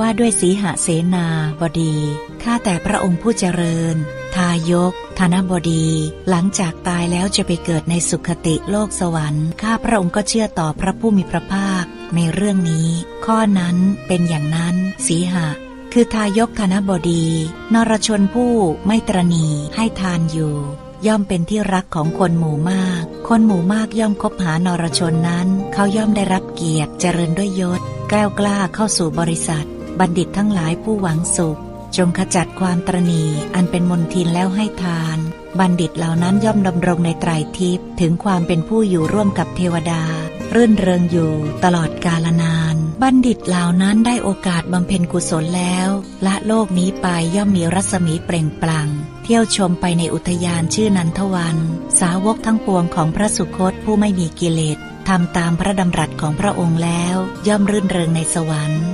ว่าด้วยสีหเสนาบดี ข้าแต่พระองค์ผู้เจริญ ทายก ธนบดี หลังจากตายแล้วจะไปเกิดในสุขติโลกสวรรค์ ข้าพระองค์ก็เชื่อต่อพระผู้มีพระภาค ในเรื่องนี้ ข้อนั้นเป็นอย่างนั้น สีหะคือทายกธนบดี นรชนผู้ไม่ตรณีให้ทานอยู่ ย่อมเป็นที่รักของคนหมู่มาก คนหมู่มากย่อมคบหานรชนนั้น เขาย่อมได้รับเกียรติเจริญด้วยยศ แกล้วกล้าเข้าสู่บริษัท บัณฑิตทั้งหลายผู้หวังสุข จงขจัดความตรณีอันเป็นมนทินแล้วให้ทาน บัณฑิตเหล่านั้นย่อมดำรงในไตรทิพย์ถึงความเป็นผู้อยู่ร่วมกับเทวดา รื่นเริงอยู่ตลอดกาลนาน บัณฑิตเหล่านั้นได้โอกาสบำเพ็ญกุศลแล้วละโลกนี้ไปย่อมมีรัศมีเปล่งปลั่งเที่ยวชมไปในอุทยานชื่อนันทวัน สาวกทั้งปวงของพระสุคตผู้ไม่มีกิเลสทำตามพระดำรัสของพระองค์แล้ว ย่อมรื่นเริงในสวรรค์